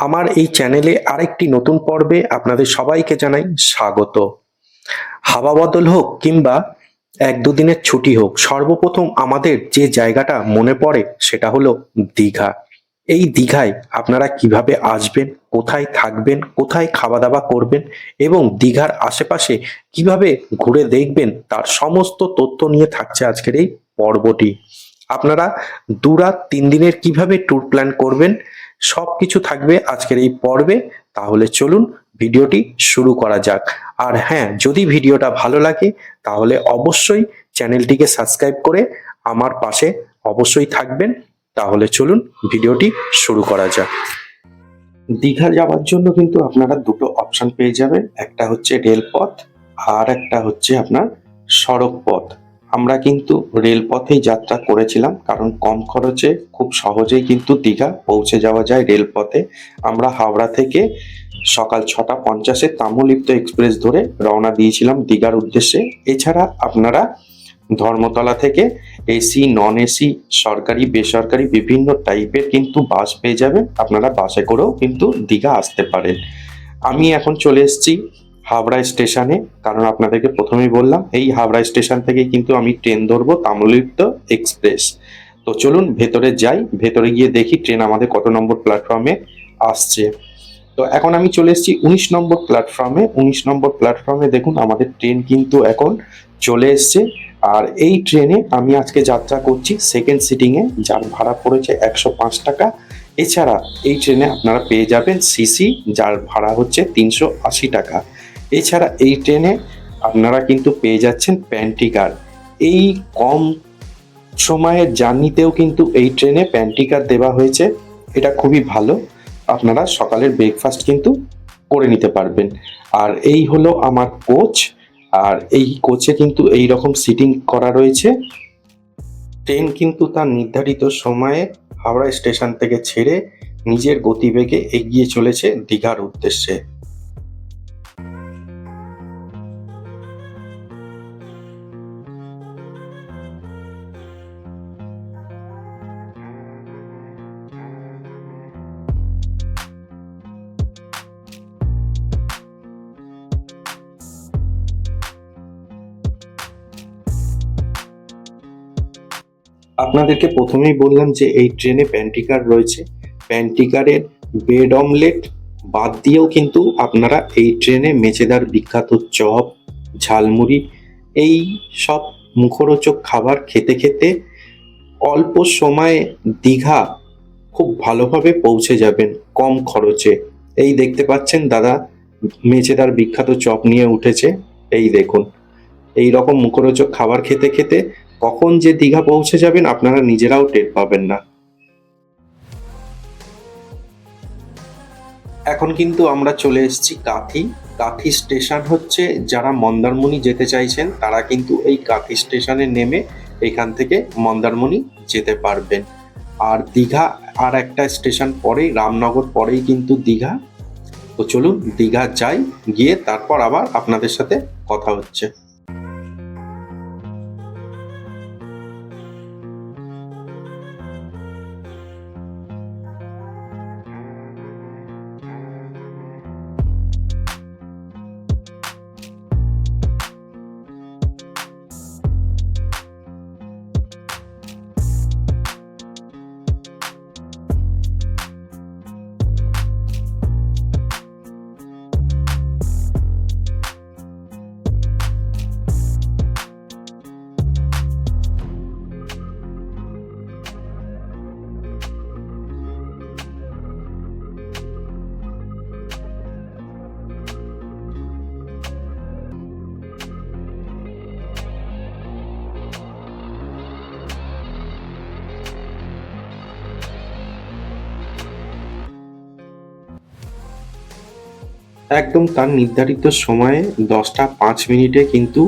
আমার এই চ্যানেলে আরেকটি নতুন পর্বে আপনাদের সবাইকে জানাই স্বাগত। হাওয়া বদল হোক কিংবা এক দুদিনের ছুটি হোক, সর্বপ্রথম আমাদের যে জায়গাটা মনে পড়ে সেটা হলো দীঘা। এই দীঘায় আপনারা কীভাবে আসবেন, কোথায় থাকবেন, কোথায় খাওয়া দাওয়া করবেন এবং দীঘার আশেপাশে কীভাবে ঘুরে দেখবেন তার সমস্ত তথ্য নিয়ে থাকছে আজকের এই পর্বটি। আপনারা দু রাত তিন দিনের কীভাবে ট্যুর প্ল্যান করবেন সব কিছু থাকবে আজকের এই পর্বে। তাহলে চলুন ভিডিওটি শুরু করা যাক। আর হ্যাঁ যদি ভিডিওটা ভালো লাগে, তাহলে অবশ্যই চ্যানেলটিকে সাবস্ক্রাইব করে আমার পাশে অবশ্যই থাকবেন। তাহলে চলুন ভিডিওটি শুরু করা যাক। দীঘা যাওয়ার জন্য কিন্তু আপনারা দুটো অপশন পেয়ে যাবেন। একটা হচ্ছে রেলপথ আর একটা হচ্ছে আপনার সড়ক পথ আমরা কিন্তু রেলপথেই যাত্রা করেছিলাম, কারণ কম খরচে খুব সহজেই কিন্তু দীঘা পৌঁছে যাওয়া যায় রেলপথে। আমরা হাওড়া থেকে সকাল ছটা পঞ্চাশে তাম্রলিপ্ত এক্সপ্রেস ধরে রওনা দিয়েছিলাম দীঘার উদ্দেশ্যে। এছাড়া আপনারা ধর্মতলা থেকে এসি নন এসি সরকারি, বেসরকারি বিভিন্ন টাইপের কিন্তু বাস পেয়ে যাবেন। আপনারা বাসে করেও কিন্তু দীঘা আসতে পারেন। আমি এখন চলে এসেছি হাওড়া স্টেশনে, কারণ আপনাদেরকে প্রথমেই বললাম, এই হাওড়া স্টেশন থেকে কিন্তু আমি ট্রেন ধরবো তাম্রলিপ্ত এক্সপ্রেস। তো চলুন ভেতরে যাই, ভেতরে গিয়ে দেখি ট্রেন আমাদের কত নম্বর প্ল্যাটফর্মে আসছে। তো এখন আমি চলে এসেছি উনিশ নম্বর প্ল্যাটফর্মে। উনিশ নম্বর প্ল্যাটফর্মে দেখুন, আমাদের ট্রেন কিন্তু এখন চলে এসছে। আর এই ট্রেনে আমি আজকে যাত্রা করছি সেকেন্ড সিটিংয়ে যার ভাড়া পড়েছে একশো পাঁচ টাকা। এছাড়া এই ট্রেনে আপনারা পেয়ে যাবেন সিসি যার ভাড়া হচ্ছে তিনশো আশি টাকা। এছাড়া এই ট্রেনে আপনারা কিন্তু পেয়ে যাচ্ছেন প্যান্টিকার এই কম সময়ের জার্নিতেও কিন্তু এই ট্রেনে প্যান্টিকার দেওয়া হয়েছে। এটা খুবই ভালো। আপনারা সকালের ব্রেকফাস্ট কিন্তু করে নিতে পারবেন। আর এই হলো আমার কোচ আর এই কোচে কিন্তু এই রকম সিটিং করা রয়েছে। ট্রেন কিন্তু তার নির্ধারিত সময়ে হাওড়া স্টেশন থেকে ছেড়ে নিজের গতিবেগে এগিয়ে চলেছে দীঘার উদ্দেশ্যে। আপনাদেরকে প্রথমেই বললাম যে এই ট্রেনে প্যান্টিকার রয়েছে। প্যান্টিকারের বেড অমলেট বাদ দিয়েও কিন্তু আপনারা এই ট্রেনে মেচেদার বিখ্যাত চপ, ঝালমুড়ি, এই সব মুখরোচক খাবার খেতে খেতে অল্প সময়ে দীঘা খুব ভালোভাবে পৌঁছে যাবেন কম খরচে। এই দেখতে পাচ্ছেন দাদা, মেচেদার বিখ্যাত চপ নিয়ে উঠেছে। এই দেখুন, এই রকম মুখরোচক খাবার খেতে খেতে কখন যে দীঘা পৌঁছে যাবেন আপনারা নিজেরাও টের পাবেন না। এখন কিন্তু আমরা চলে এসেছি কাথি। কাথি স্টেশন হচ্ছে যারা মন্দারমণি যেতে চাইছেন, তারা কিন্তু এই কাথি স্টেশনে নেমে এখান থেকে মন্দারমণি যেতে পারবেন। আর দীঘা আর একটা স্টেশন পরেই, রামনগর পরেই কিন্তু দীঘা। তো চলুন দীঘা যাই, গিয়ে তারপর আবার আপনাদের সাথে কথা হচ্ছে। একদম তার নির্ধারিত সময়ে দশটা পাঁচ মিনিটে কিন্তু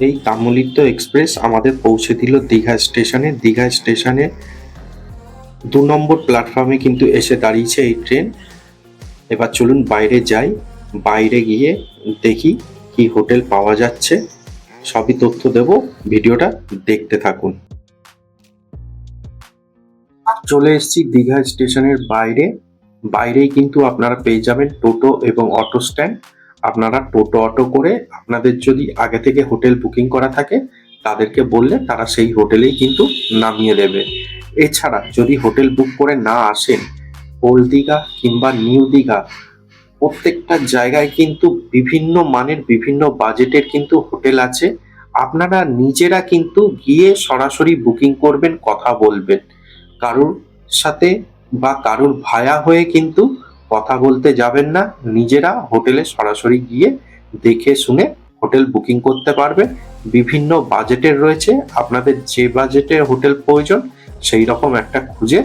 এই তাম্রলিপ্ত এক্সপ্রেস আমাদের পৌঁছে দিল দীঘা স্টেশনে। দীঘা স্টেশনে দু নম্বর প্ল্যাটফর্মে কিন্তু এসে দাঁড়িয়েছে এই ট্রেন এবার চলুন বাইরে যাই। বাইরে গিয়ে দেখি কি হোটেল পাওয়া যাচ্ছে। সবই তথ্য দেব। ভিডিওটা দেখতে থাকুন। চলে এসেছি দীঘা স্টেশনের বাইরে। বাইরেই কিন্তু আপনারা পেয়ে যাবেন টোটো এবং অটো স্ট্যান্ড। আপনারা টোটো, অটো করে আপনাদের যদি আগে থেকে হোটেল বুকিং করা থাকে, তাদেরকে বললে তারা সেই হোটেলেই কিন্তু নামিয়ে দেবে। এছাড়া যদি হোটেল বুক করে না আসেন ওল্ড দীঘা কিংবা নিউ দীঘা প্রত্যেকটা জায়গায় কিন্তু বিভিন্ন মানের, বিভিন্ন বাজেটের কিন্তু হোটেল আছে। আপনারা নিজেরা কিন্তু গিয়ে সরাসরি বুকিং করবেন, কথা বলবেন। কারোর সাথে বা কারোর ভায়া হয়ে কিন্তু কথা বলতে যাবেন না, নিজেরা হোটেলে সরাসরি গিয়ে দেখে শুনে হোটেল বুকিং করতে পারবে। বিভিন্ন বাজেটের রয়েছে, আপনাদের যে বাজেটের হোটেল প্রয়োজন সেই রকম একটা খুঁজে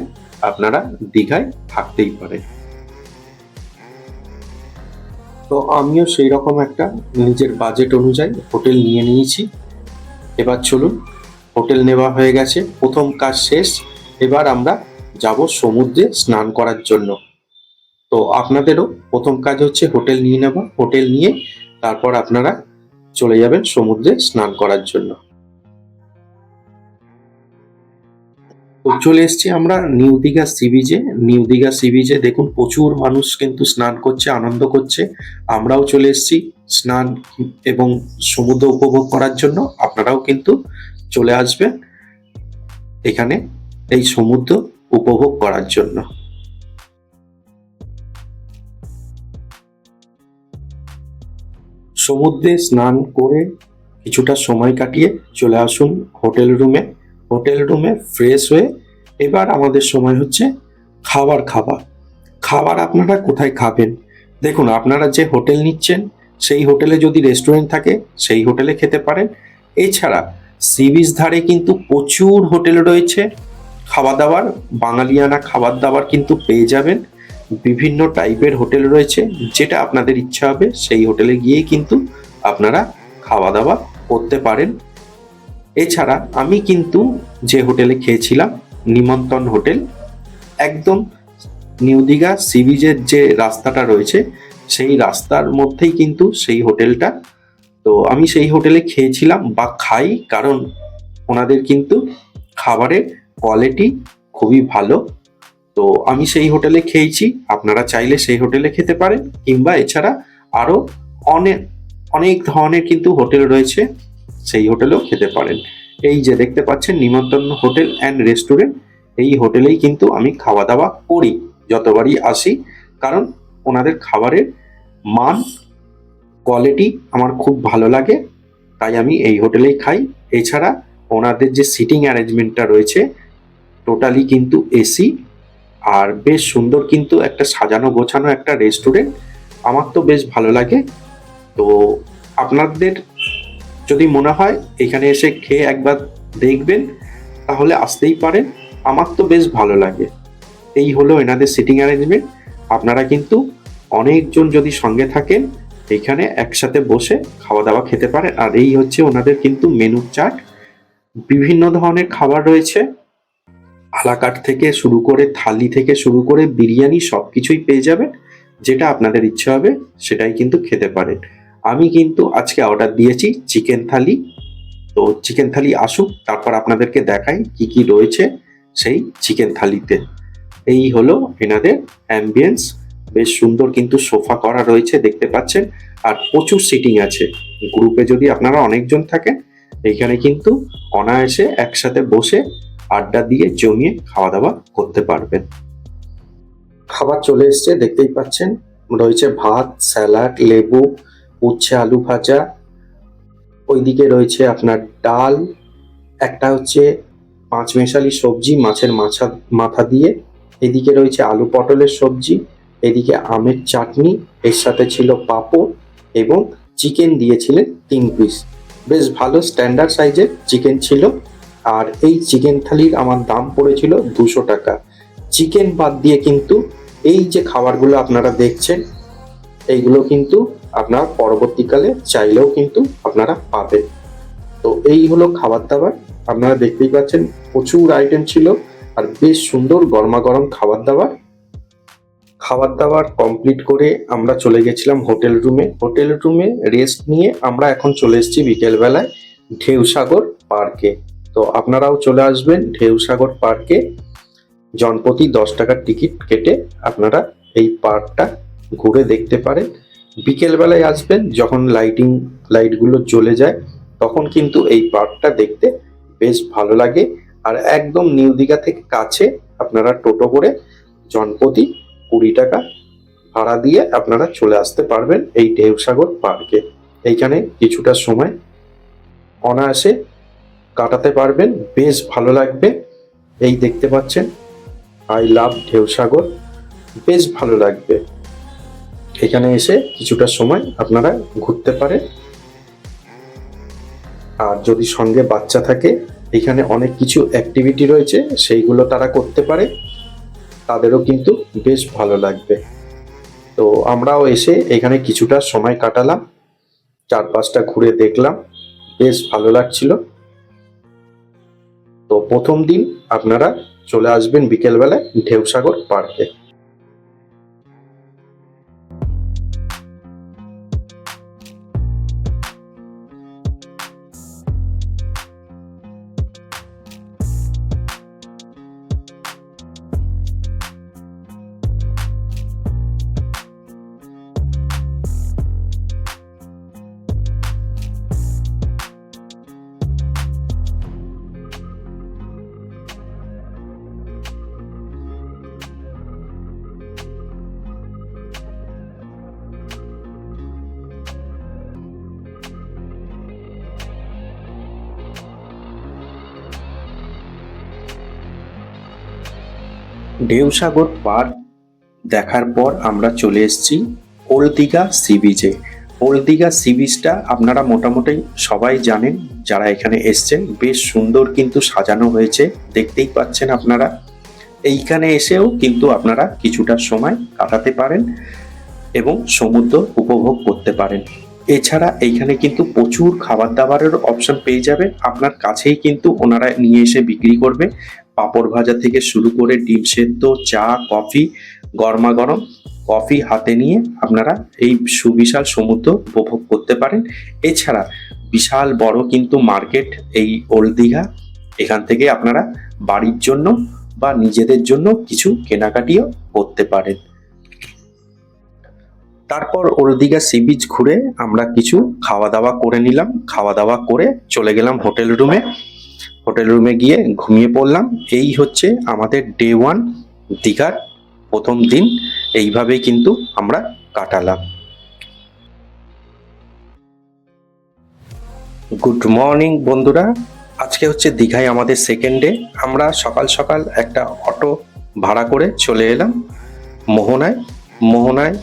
আপনারা দীঘায় থাকতেই পারে। তো আমিও সেই রকম একটা নিজের বাজেট অনুযায়ী হোটেল নিয়ে নিয়েছি। এবার চলুন, হোটেল নেওয়া হয়ে গেছে, প্রথম কাজ শেষ। এবার আমরা যাব সমুদ্রে স্নান করার জন্য। তো আপনাদেরও প্রথম কাজ হচ্ছে হোটেল নিয়ে নেওয়া। হোটেল নিয়ে তারপর আপনারা চলে যাবেন সমুদ্রে স্নান করার জন্য। তো চলে এসেছি আমরা নিউ দীঘা সি বিচে। নিউ দীঘা সি বিচে দেখুন প্রচুর মানুষ কিন্তু স্নান করছে, আনন্দ করছে। আমরাও চলে এসেছি স্নান এবং সমুদ্র উপভোগ করার জন্য। আপনারাও কিন্তু চলে আসবেন এখানে এই সমুদ্র উপভোগ করার জন্য। সমুদ্রে স্নান করে কিছুটা সময় কাটিয়ে চলে আসুন হোটেল রুমে। হোটেল রুমে ফ্রেশ হয়ে এবার আমাদের সময় হচ্ছে খাবার খাবার। খাবার আপনারা কোথায় খাবেন? দেখুন, আপনারা যে হোটেল নিচ্ছেন, সেই হোটেলে যদি রেস্টুরেন্ট থাকে, সেই হোটেলে খেতে পারেন। এছাড়া সি বিচ ধারে কিন্তু প্রচুর হোটেল রয়েছে। খাওয়া দাওয়ার বাঙালিয়ানা খাবার দাবার কিন্তু পেয়ে যাবেন। বিভিন্ন টাইপের হোটেল রয়েছে, যেটা আপনাদের ইচ্ছা হবে, সেই হোটেলে গিয়ে কিন্তু আপনারা খাওয়া দাওয়া করতে পারেন। এছাড়া আমি কিন্তু যে হোটেলে খেয়েছিলাম, নিমন্ত্রণ হোটেল, একদম নিউ দীঘা সি বিচের যে রাস্তাটা রয়েছে, সেই রাস্তার মধ্যেই কিন্তু সেই হোটেলটা। তো আমি সেই হোটেলে খেয়েছিলাম বা খাই, কারণ ওনাদের কিন্তু খাবারের কোয়ালিটি খুবই ভালো। তো আমি সেই হোটেলে খেয়েছি, আপনারা চাইলে সেই হোটেলে খেতে পারেন, কিংবা এছাড়া আরও অনেক অনেক ধরনের কিন্তু হোটেল রয়েছে, সেই হোটেলেও খেতে পারেন। এই যে দেখতে পাচ্ছেন নিমন্ত্রণ হোটেল অ্যান্ড রেস্টুরেন্ট, এই হোটেলেই কিন্তু আমি খাওয়া দাওয়া করি, যতবারই আসি, কারণ ওনাদের খাবারের মান কোয়ালিটি আমার খুব ভালো লাগে, তাই আমি এই হোটেলেই খাই। এছাড়া ওনাদের যে সিটিং অ্যারেঞ্জমেন্টটা রয়েছে টোটালি কিন্তু এসি আর বেশ সুন্দর কিন্তু একটা সাজানো গোছানো একটা রেস্টুরেন্ট আমার তো বেশ ভালো লাগে। তো আপনাদের যদি মনে হয় এখানে এসে খেয়ে একবার দেখবেন, তাহলে আসতেই পারেন। আমার তো বেশ ভালো লাগে। এই হলো এনাদের সিটিং অ্যারেঞ্জমেন্ট আপনারা কিন্তু অনেকজন যদি সঙ্গে থাকেন, এখানে একসাথে বসে খাওয়া দাওয়া খেতে পারেন। আর এই হচ্ছে ওনাদের কিন্তু মেনু চার্ট বিভিন্ন ধরনের খাবার রয়েছে। আলাকাট থেকে শুরু করে, থালি থেকে শুরু করে বিরিয়ানি সব কিছুই পেয়ে যাবেন। যেটা আপনাদের ইচ্ছে হবে, সেটাই কিন্তু খেতে পারেন। আমি কিন্তু আজকে অর্ডার দিয়েছি চিকেন থালি তো চিকেন থালি আসুক, তারপর আপনাদেরকে দেখাই কি কি রয়েছে সেই চিকেন থালিতে এই হলো এনাদের অ্যাম্বিয়েন্স বেশ সুন্দর কিন্তু সোফা করা রয়েছে, দেখতে পাচ্ছেন। আর প্রচুর সিটিং আছে। গ্রুপে যদি আপনারা অনেকজন থাকেন এইখানে কিন্তু অনায়াসে একসাথে বসে আড্ডা দিয়ে জমিয়ে খাওয়া দাওয়া করতে পারবেন। খাবার চলে এসছে, দেখতেই পাচ্ছেন। রয়েছে ভাত, স্যালাড, লেবু, উচ্ছে, আলু ভাজা। ওইদিকে রয়েছে আপনার ডাল, একটা হচ্ছে পাঁচ মেশালি সবজি, মাছের মাছা, মাথা দিয়ে। এদিকে রয়েছে আলু পটলের সবজি, এদিকে আমের চাটনি, এর সাথে ছিল পাঁপড় এবং চিকেন দিয়েছিলেন তিন পিস। বেশ ভালো স্ট্যান্ডার্ড সাইজের চিকেন ছিল। আর এই চিকেন থালির আমার দাম পড়েছিল দুশো টাকা। চিকেন বাদ দিয়ে কিন্তু এই যে খাবারগুলো আপনারা দেখছেন, এইগুলো কিন্তু আপনার পরবর্তীকালে চাইলেও কিন্তু আপনারা পাবেন। তো এই হলো খাবার দাবার। আপনারা দেখতেই পাচ্ছেন প্রচুর আইটেম ছিল আর বেশ সুন্দর গরমা গরম খাবার দাবার। খাবার দাবার কমপ্লিট করে আমরা চলে গেছিলাম হোটেল রুমে হোটেল রুমে রেস্ট নিয়ে আমরা এখন চলে এসেছি বিকেলবেলায় ঢেউসাগর পার্কে তো আপনারাও চলে আসবেন ঢেউসাগর পার্কে জনপ্রতি দশ টাকার টিকিট কেটে আপনারা এই পার্কটা ঘুরে দেখতে পারেন। বিকেলবেলায় আসবেন, যখন লাইটিং লাইটগুলো জ্বলে যায়, তখন কিন্তু এই পার্কটা দেখতে বেশ ভালো লাগে। আর একদম নিউ দীঘা থেকে কাছে আপনারা টোটো করে জনপ্রতি কুড়ি টাকা ভাড়া দিয়ে আপনারা চলে আসতে পারবেন এই ঢেউসাগর পার্কে। এইখানে কিছুটা সময় অনায়াসে কাটাতে পারবেন। বেশ ভালো লাগবে। এই দেখতে পাচ্ছেন, আই লাভ ঢেউসাগর। বেশ ভালো লাগবে। এখানে এসে কিছুটা সময় আপনারা ঘুরতে পারেন। আর যদি সঙ্গে বাচ্চা থাকে, এখানে অনেক কিছু অ্যাক্টিভিটি রয়েছে, সেইগুলো তারা করতে পারে। তাদেরও কিন্তু বেশ ভালো লাগবে। তো আমরাও এসে এখানে কিছুটা সময় কাটালাম, চারপাশটা ঘুরে দেখলাম, বেশ ভালো লাগছিল। তো প্রথম দিন আপনারা চলে আসবেন বিকেলবেলায় ঢেউসাগর পার্কে। ঢেউসাগর পার্ক দেখার পর আমরা চলে এসেছি ওল্ড দীঘা সি বিচে। ওল্ড দীঘা সি বিচটা আপনারা মোটামুটি সবাই জানেন, যারা এখানে এসছেন, বেশ সুন্দর কিন্তু সাজানো হয়েছে, দেখতেই পাচ্ছেন আপনারা। এইখানে এসেও কিন্তু আপনারা কিছুটা সময় কাটাতে পারেন এবং সমুদ্র উপভোগ করতে পারেন। এছাড়া এইখানে কিন্তু প্রচুর খাবার দাবারের অপশন পেয়ে যাবে আপনার কাছেই কিন্তু ওনারা নিয়ে এসে বিক্রি করবে। পাঁপড় ভাজা থেকে শুরু করে ডিম সেদ্ধ, চা, কফি গরমা গরম কফি হাতে নিয়ে আপনারা এই সুবিশাল সমুদ্র উপভোগ করতে পারেন। এছাড়া বিশাল বড় কিন্তু মার্কেট এই ওল্ড দীঘা। এখান থেকে আপনারা বাড়ির জন্য বা নিজেদের জন্য কিছু কেনাকাটিও করতে পারেন। তারপর ওল্ড দীঘা সি বিচ ঘুরে আমরা কিছু খাওয়া দাওয়া করে নিলাম। খাওয়া দাওয়া করে চলে গেলাম হোটেল রুমে। হোটেল রুমে গিয়ে ঘুমিয়ে পড়লাম। এই হচ্ছে আমাদের ডে ওয়ান দীঘার প্রথম দিন। এইভাবেই কিন্তু আমরা কাটালাম। গুড মর্নিং বন্ধুরা। আজকে হচ্ছে দীঘায় আমাদের সেকেন্ড ডে আমরা সকাল সকাল একটা অটো ভাড়া করে চলে এলাম মোহনায়। মোহনায়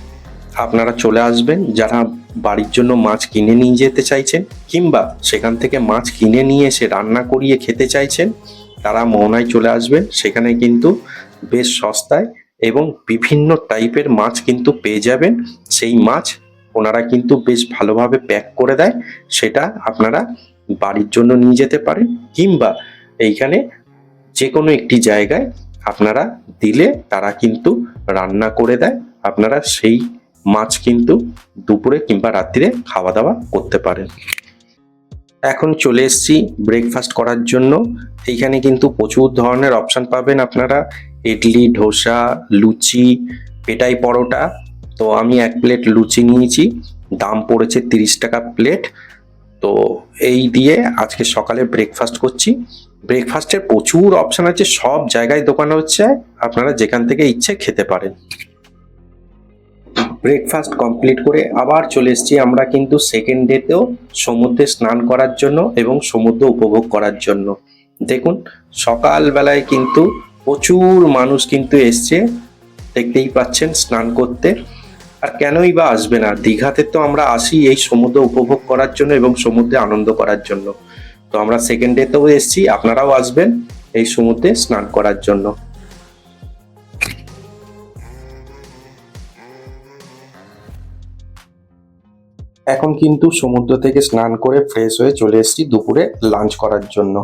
আপনারা চলে আসবেন, যারা বাড়ির জন্য মাছ কিনে নিয়ে যেতে চাইছেন কিংবা সেখান থেকে মাছ কিনে নিয়ে এসে রান্না করিয়ে খেতে চাইছেন, তারা মোহনায় চলে আসবেন। সেখানে কিন্তু বেশ সস্তায় এবং বিভিন্ন টাইপের মাছ কিন্তু পেয়ে যাবেন। সেই মাছ ওনারা কিন্তু বেশ ভালোভাবে প্যাক করে দেয়, সেটা আপনারা বাড়ির জন্য নিয়ে যেতে পারেন কিংবা এইখানে যে কোনো একটি জায়গায় আপনারা দিলে তারা কিন্তু রান্না করে দেয়। আপনারা সেই মাছ কিন্তু দুপুরে কিংবা রাত্রিরে খাওয়া দাওয়া করতে পারেন এখন চলে এসেছি ব্রেকফাস্ট করার জন্য। এইখানে কিন্তু প্রচুর ধরনের অপশান পাবেন আপনারা। ইডলি, ধোসা, লুচি, পেটাই পরোটা। তো আমি এক প্লেট লুচি নিয়েছি। দাম পড়েছে তিরিশ টাকা প্লেট তো এই দিয়ে আজকে সকালে ব্রেকফাস্ট করছি। ব্রেকফাস্টের প্রচুর অপশান আছে। সব জায়গায় দোকান হচ্ছে। আপনারা যেখান থেকে ইচ্ছে খেতে পারেন। ব্রেকফাস্ট কমপ্লিট করে আবার চলে এসেছি আমরা কিন্তু সেকেন্ড ডেতেও সমুদ্রে স্নান করার জন্য এবং সমুদ্র উপভোগ করার জন্য। দেখুন, সকালবেলায় কিন্তু প্রচুর মানুষ কিন্তু এসছে, দেখতেই পাচ্ছেন স্নান করতে। আর কেনই বা আসবে না, দীঘাতে তো আমরা আসি এই সমুদ্র উপভোগ করার জন্য এবং সমুদ্রে আনন্দ করার জন্য। তো আমরা সেকেন্ড ডেতেও এসছি, আপনারাও আসবেন এই সমুদ্রে স্নান করার জন্য। এখন কিন্তু সমুদ্র থেকে স্নান করে ফ্রেশ হয়ে চলে এসেছি দুপুরে লাঞ্চ করার জন্য।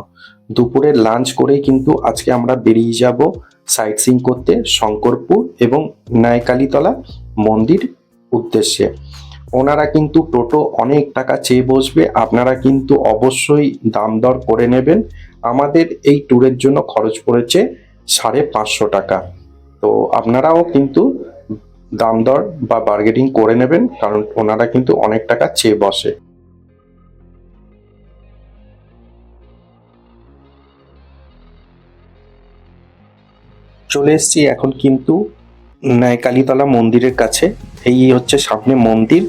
দুপুরে লাঞ্চ করেই কিন্তু আজকে আমরা বেরিয়ে যাব সাইট সিং করতে শঙ্করপুর এবং নায়কালীতলা মন্দির উদ্দেশ্যে। ওনারা কিন্তু টোটো অনেক টাকা চেয়ে বসবে, আপনারা কিন্তু অবশ্যই দাম দর করে নেবেন। আমাদের এই ট্যুরের জন্য খরচ পড়েছে সাড়ে পাঁচশো টাকা। তো আপনারাও কিন্তু দাম দর বা বার্গেটিং করে নেবেন, কারণ ওনারা কিন্তু অনেক টাকা চেয়ে বসে। চলে এসেছি এখন কিন্তু ন্যায়কালীতলা মন্দিরের কাছে। এই হচ্ছে সামনে মন্দির,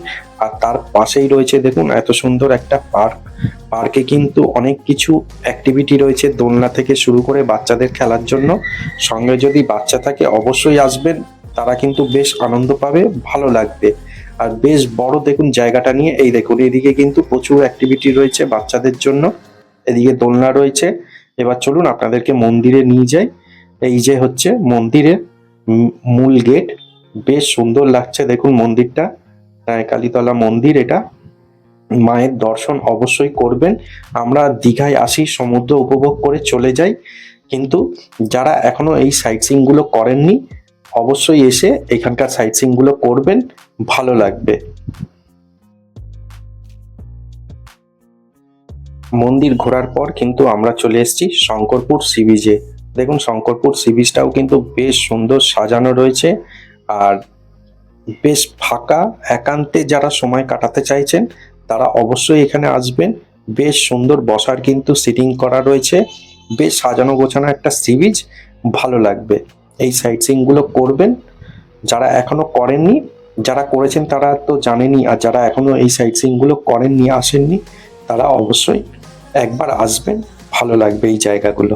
আর তার পাশেই রয়েছে দেখুন, এত সুন্দর একটা পার্ক। পার্কে কিন্তু অনেক কিছু অ্যাক্টিভিটি রয়েছে দোলনা থেকে শুরু করে বাচ্চাদের খেলার জন্য। সঙ্গে যদি বাচ্চা থাকে, অবশ্যই আসবেন। তারা কিন্তু বেশ আনন্দ পাবে ভালো লাগবে। আর বেশ বড় দেখুন জায়গাটা নিয়ে এই দেখুন এদিকে কিন্তু প্রচুর অ্যাক্টিভিটি রয়েছে বাচ্চাদের জন্য। এদিকে দোলনা রয়েছে। এবার চলুন আপনাদেরকে মন্দিরে নিয়ে যাই। এই যে হচ্ছে মন্দিরের মূল গেট। বেশ সুন্দর লাগছে দেখুন মন্দিরটা। আহ, কালীতলা মন্দির এটা। মায়ের দর্শন অবশ্যই করবেন। আমরা দীঘায় আসি সমুদ্র উপভোগ করে চলে যাই। কিন্তু যারা এখনও এই সাইটগুলো করেননি অবশ্যই এসে এখানকার সাইটগুলো করবেন, ভালো লাগবে। মন্দির ঘোরার পর কিন্তু আমরা চলে এসেছি শঙ্করপুর সি বিচে দেখুন, শঙ্করপুর সি বিচটাও কিন্তু বেশ সুন্দর সাজানো রয়েছে আর বেশ ফাঁকা, একান্তে যারা সময় কাটাতে চাইছেন, তারা অবশ্যই এখানে আসবেন। বেশ সুন্দর বসার কিন্তু সিটিং করা রয়েছে। বেশ সাজানো গোছানো একটা সি বিচ ভালো লাগবে। এই সাইট সিনগুলো করবেন। যারা এখনও করেননি, যারা করেছেন তারা তো জানেনি আর যারা এখনও এই সাইট সিনগুলো করেননি, আসেননি, তারা অবশ্যই একবার আসবেন, ভালো লাগবে এই জায়গাগুলো।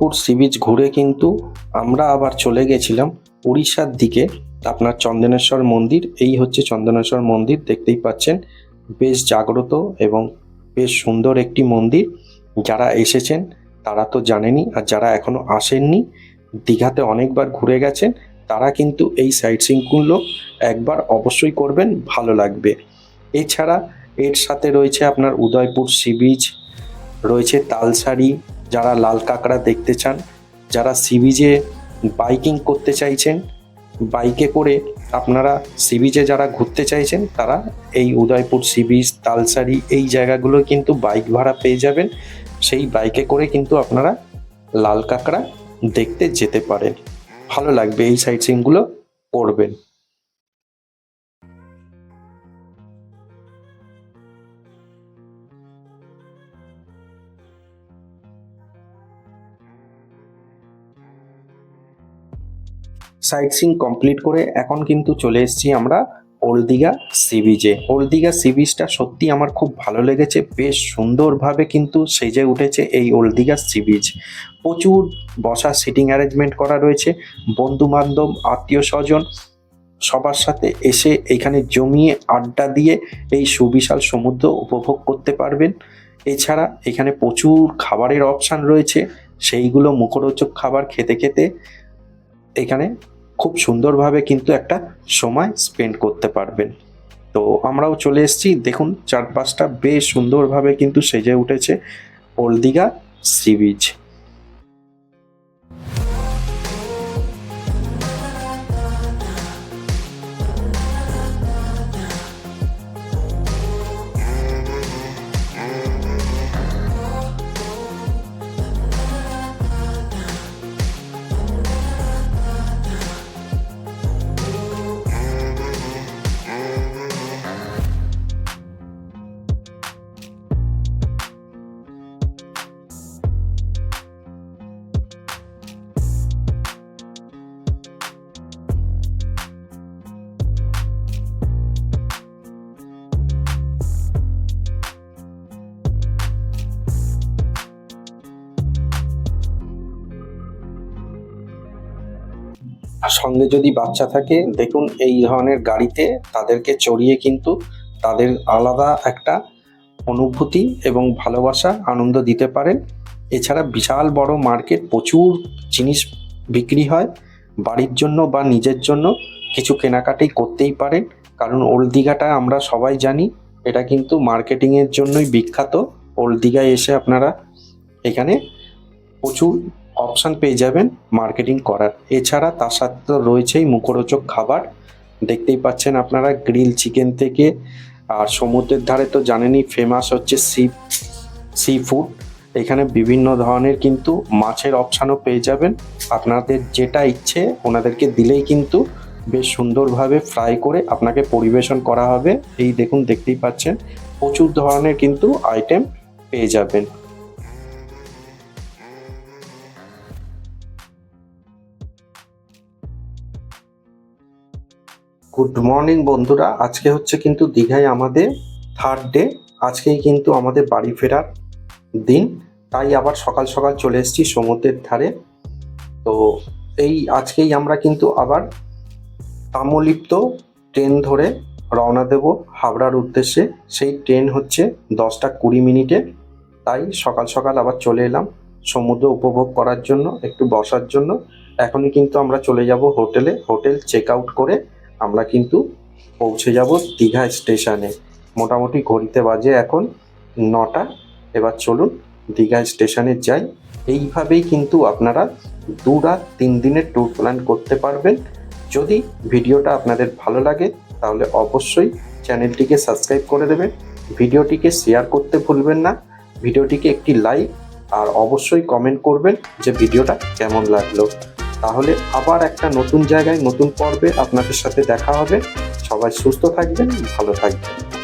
শঙ্করপুর সি বিচ ঘুরে কিন্তু আমরা আবার চলে গেছিলাম উড়িষ্যার দিকে, আপনার চন্দনেশ্বর মন্দির। এই হচ্ছে চন্দনেশ্বর মন্দির, দেখতেই পাচ্ছেন, বেশ জাগ্রত এবং বেশ সুন্দর একটি মন্দির। যারা এসেছেন, তারা তো জানেনি আর যারা এখনও আসেননি, দীঘাতে অনেকবার ঘুরে গেছেন, তারা কিন্তু এই সাইট সিনগুলো একবার অবশ্যই করবেন, ভালো লাগবে। এছাড়া এর সাথে রয়েছে আপনার উদয়পুর সি বিচ রয়েছে তালসারি যারা লাল কাঁকড়া দেখতে চান, যারা সি বিচে বাইকিং করতে চাইছেন, বাইকে করে আপনারা সি বিচে যারা ঘুরতে চাইছেন, তারা এই উদয়পুর সি বিচ তালসারি এই জায়গাগুলো কিন্তু বাইক ভাড়া পেয়ে যাবেন। সেই বাইকে করে কিন্তু আপনারা লাল কাঁকড়া দেখতে যেতে পারেন। ভালো লাগবে এই সাইট সিনগুলো করবেন সাইট সিং কমপ্লিট করে এখন কিন্তু চলে এসেছি আমরা ওল্ড দীঘা সি বিচে ওল্ড দীঘা সি বিচটা সত্যি আমার খুব ভালো লেগেছে, বেশ সুন্দরভাবে কিন্তু সেজে উঠেছে এই ওল্ড দীঘা সি বিচ প্রচুর বসার সিটিং অ্যারেঞ্জমেন্ট করা রয়েছে বন্ধু বান্ধব আত্মীয় স্বজন সবার সাথে এসে এখানে জমিয়ে আড্ডা দিয়ে এই সুবিশাল সমুদ্র উপভোগ করতে পারবেন। এছাড়া এখানে প্রচুর খাবারের অপশান রয়েছে, সেইগুলো মুখরোচক খাবার খেতে খেতে এখানে খুব সুন্দরভাবে কিন্তু একটা সময় স্পেন্ড করতে পারবেন। তো আমরাও চলে এসেছি। দেখুন, চারপাশটা বেশ সুন্দরভাবে কিন্তু সেজে উঠেছে। ওল্ড দীঘা সি বিচ সঙ্গে যদি বাচ্চা থাকে, দেখুন এই ধরনের গাড়িতে তাদেরকে চড়িয়ে কিন্তু তাদের আলাদা একটা অনুভূতি এবং ভালোবাসা, আনন্দ দিতে পারেন। এছাড়া বিশাল বড় মার্কেট, প্রচুর জিনিস বিক্রি হয়। বাড়ির জন্য বা নিজের জন্য কিছু কেনাকাটি করতেই পারেন। কারণ ওল্ড দীঘাটা আমরা সবাই জানি, এটা কিন্তু মার্কেটিংয়ের জন্যই বিখ্যাত। ওল্ড দীঘায় এসে আপনারা এখানে প্রচুর অপশান পেয়ে যাবেন মার্কেটিং করার। এছাড়া তার সাথে তো রয়েছেই মুখরোচক খাবার। দেখতেই পাচ্ছেন আপনারা গ্রিল চিকেন থেকে। আর সমুদ্রের ধারে তো জানেনই ফেমাস হচ্ছে সি সি ফুড এখানে বিভিন্ন ধরনের কিন্তু মাছের অপশানও পেয়ে যাবেন। আপনাদের যেটা ইচ্ছে ওনাদেরকে দিলেই কিন্তু বেশ সুন্দরভাবে ফ্রাই করে আপনাকে পরিবেশন করা হবে। এই দেখুন, দেখতেই পাচ্ছেন প্রচুর ধরনের কিন্তু আইটেম পেয়ে যাবেন। গুড মর্নিং বন্ধুরা। আজকে হচ্ছে কিন্তু দীঘায় আমাদের থার্ড ডে আজকেই কিন্তু আমাদের বাড়ি ফেরার দিন। তাই আবার সকাল সকাল চলে এসেছি সমুদ্রের ধারে। তো এই আজকেই আমরা কিন্তু আবার তাম্রলিপ্ত ট্রেন ধরে রওনা দেব হাওড়ার উদ্দেশ্যে। সেই ট্রেন হচ্ছে দশটা কুড়ি মিনিটে। তাই সকাল সকাল আবার চলে এলাম সমুদ্র উপভোগ করার জন্য, একটু বসার জন্য। এখনই কিন্তু আমরা চলে যাব হোটেলে। হোটেল চেক আউট করে আমরা কিন্তু পৌঁছে যাব দীঘা স্টেশনে। মোটামুটি ঘড়িতে বাজে এখন নটা। এবার চলুন দীঘা স্টেশনে যাই। এইভাবেই কিন্তু আপনারা দু রাত, তিন দিনের ট্যুর প্ল্যান করতে পারবেন। যদি ভিডিওটা আপনাদের ভালো লাগে, তাহলে অবশ্যই চ্যানেলটিকে সাবস্ক্রাইব করে দেবেন। ভিডিওটিকে শেয়ার করতে ভুলবেন না। ভিডিওটিকে একটি লাইক আর অবশ্যই কমেন্ট করবেন যে ভিডিওটা কেমন লাগল। তাহলে আবার একটা নতুন জায়গায়, নতুন পর্বে আপনাদের সাথে দেখা হবে। সবাই সুস্থ থাকবেন, ভালো থাকবেন।